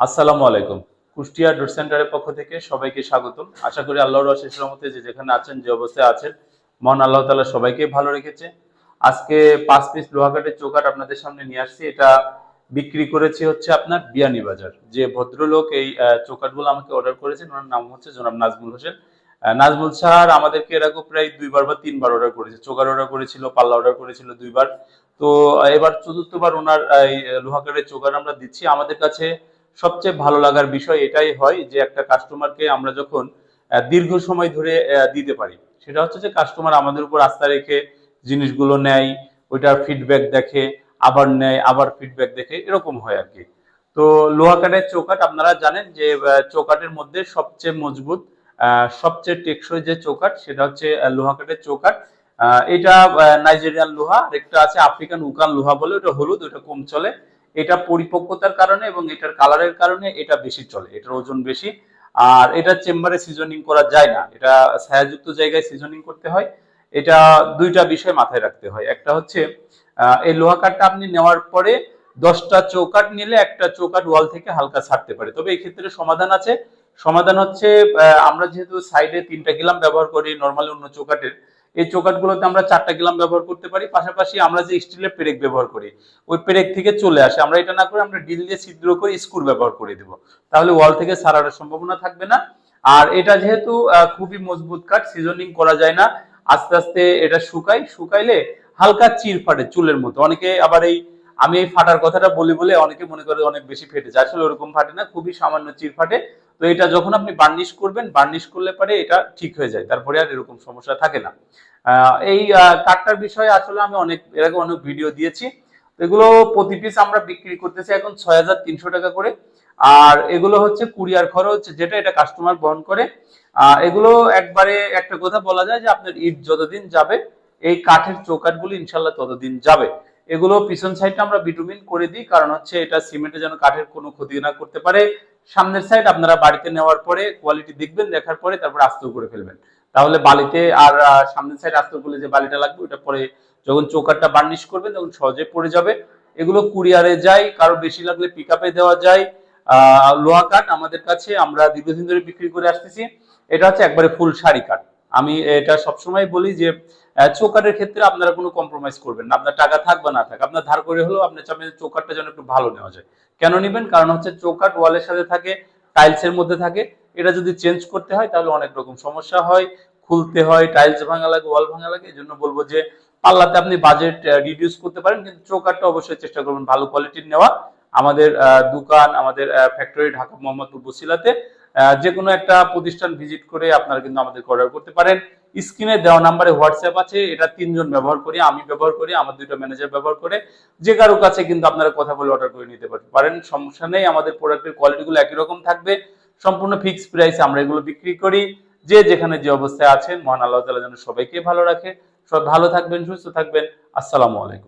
আসসালামু আলাইকুম। কুষ্টিয়া ডোর সেন্টারের পক্ষ থেকে সবাইকে স্বাগতম। আশা করি আল্লাহর অশেষ রহমতে যে যেখানে আছেন, যে অবস্থায় আছেন, মহান আল্লাহ তাআলা সবাইকে ভালো রেখেছে। আজকে পাঁচ পিস লোহাকাটের চৌকাট আপনাদের সামনে নিয়ে আসছি। এটা বিক্রি করেছি হচ্ছে আপনার বিয়ানি বাজার। যে ভদ্রলোক এই চৌকাটগুলো আমাকে অর্ডার করেছেন, ওনার নাম হচ্ছে জনাব নাজমুল হোসেন। নাজমুল স্যার আমাদেরকে এরকম প্রায় দুইবার বা তিনবার অর্ডার করেছে। চোকার অর্ডার করেছিল, পাল্লা অর্ডার করেছিল দুইবার। তো এবার চতুর্থবার ওনার এই লোহাকাটের চোকার আমরা দিচ্ছি। আমাদের কাছে সবচেয়ে ভালো লাগার বিষয় এটাই হয় যে একটা কাস্টমারকে আমরা যখন দীর্ঘ সময় ধরে দিতে পারি সেটা হচ্ছে যে কাস্টমার আমাদের উপর আস্থা রেখে জিনিসগুলো নেয় ওইটার ফিডব্যাক দেখে আবার নেয় আবার ফিডব্যাক দেখে এরকম হয় আর কি তো লোহা কাঠের চৌকাট আপনারা জানেন যে চৌকাটের মধ্যে সবচেয়ে মজবুত সবচেয়ে টেকসই যে চৌকাট সেটা হচ্ছে আহ, লোহা কাঠের চৌকাট এটা নাইজেরিয়ান লোহা আর একটা আছে আফ্রিকান উকান লোহা বলে ওটা হলুদ ওটা কম চলে। এটা পরিপক্কতার কারণে এবং এটার কালারের কারণে এটা বেশি চলে, এটার ওজন বেশি। আর এটা চেম্বারে সিজনিং করা যায় না, এটা ছায়াযুক্ত জায়গায় সিজনিং করতে হয়। এটা দুইটা বিষয় মাথায় রাখতে হয়। একটা হচ্ছে এই লোহা কাঠটা আপনি নেওয়ার পরে দশটা চৌকাট নিলে একটা চৌকাট ওয়াল থেকে হালকা ছাড়তে পারে। তবে এই ক্ষেত্রে সমাধান আছে। সমাধান হচ্ছে আমরা যেহেতু সাইডে তিনটা গিলাম ব্যবহার করি নর্মালি অন্য চৌকাটের এই চৌকাটগুলোতে আমরা চারটা গিলাম ব্যবহার করতে পারি, পাশাপাশি আমরা যে স্টিলের পেরেক ব্যবহার করি, ওই পেরেক থেকে চলে আসে। আমরা এটা না করে আমরা ডিল দিয়ে ছিদ্র করে স্ক্রু ব্যবহার করে দেব। তাহলে ওয়াল থেকে সারানোর সম্ভাবনা থাকবে না। আর এটা যেহেতু খুবই মজবুত কাঠ, সিজনিং করা যায় না। আস্তে আস্তে এটা শুকাই, শুকাইলে হালকা চির ফাটে চুলের মতো। অনেকে আবার এই, আমি এই ফাটার কথাটা বলি বলে অনেকে মনে করে অনেক বেশি ফেটে যায়। আসলে ওরকম ফাটে না, খুবই সামান্য চির ফাটে তো এটা যখন আপনি বার্নিশ করবেন বার্নিশ করলে পরে এটা ঠিক হয়ে যায় তারপরে আর এরকম সমস্যা থাকে না। এই আহ, কাঠটার বিষয়ে আসলে আমি অনেক এর আগে অনেক ভিডিও দিয়েছি। এগুলো প্রতি পিস আমরা বিক্রি করতেছি এখন ছয় হাজার তিনশো টাকা করে। আর এগুলো হচ্ছে কুরিয়ার খরচ যেটা এটা কাস্টমার বহন করে। এগুলো একবারে একটা কথা বলা যায় যে আপনার ঈদ যতদিন যাবে এই কাঠের চৌকাঠগুলো ইনশাল্লাহ ততদিন যাবে। এগুলো পিছন সাইডটা আমরা বিটুমিন করে দিই কারণ হচ্ছে এটা সিমেন্টে যেন কাঠের কোনো ক্ষতি না করতে পারে। সামনের সাইড আপনারা বাড়িতে নেওয়ার পরে কোয়ালিটি দেখবেন দেখার পরে তারপর আস্তর করে ফেলবেন। তাহলে বালিতে আর সামনের সাইড আস্তর করলে যে বালিটা লাগবে ওটা পরে যখন চৌকাটটা বার্নিশ করবেন তখন সহজে পড়ে যাবে। এগুলো কুরিয়ারে যায় কারও বেশি লাগলে পিক দেওয়া যায়। আহ, লোহা কাঠ আমাদের কাছে আমরা দীর্ঘদিন ধরে বিক্রি করে আসতেছি। এটা হচ্ছে একবারে ফুল শাড়ি কাঠ। আমি এটা সবসময় বলি যে আহ, চৌকাটের ক্ষেত্রে আপনারা কোনো কম্প্রোমাইজ করবেন না। আপনার টাকা থাক বা না থাক আপনার ধার করে হলেও আপনার চাবেন যে চৌকাটটা যেন একটু ভালো নেওয়া যায়। কেন নেবেন? কারণ হচ্ছে চৌকাট ওয়ালের সাথে থাকে টাইলসের মধ্যে থাকে। এটা যদি চেঞ্জ করতে হয় তাহলে অনেক রকম সমস্যা হয় খুলতে হয় টাইলস ভাঙা লাগে ওয়াল ভাঙা লাগে। এই জন্য বলব যে পাল্লাতে আপনি বাজেট রিডিউস করতে পারেন কিন্তু চৌকাটটা অবশ্যই চেষ্টা করবেন ভালো কোয়ালিটির নেওয়া। আমাদের দোকান আমাদের ফ্যাক্টরি ঢাকা মোহাম্মদপুর বসিলাতে যে কোনো একটা প্রতিষ্ঠান ভিজিট করে আপনারা কিন্তু আমাদের অর্ডার করতে পারেন। স্ক্রিনে দেওয়া নাম্বারে হোয়াটসঅ্যাপ আছে, এটা তিনজন ব্যবহার করি, আমি ব্যবহার করি, আমার দুইটা ম্যানেজার ব্যবহার করে, যে কারও কাছে কিন্তু আপনারা কথা বলে অর্ডার করে নিতে পারেন পারেন, সমস্যা নেই, আমাদের প্রোডাক্টের কোয়ালিটিগুলো একই রকম থাকবে, সম্পূর্ণ ফিক্স প্রাইসে আমরা এগুলো বিক্রি করি, যে যেখানে যে অবস্থায় আছেন, মহান আল্লাহ তালা যেন সবাইকে ভালো রাখে। সব ভালো থাকবেন, সুস্থ থাকবেন, আসসালামু আলাইকুম।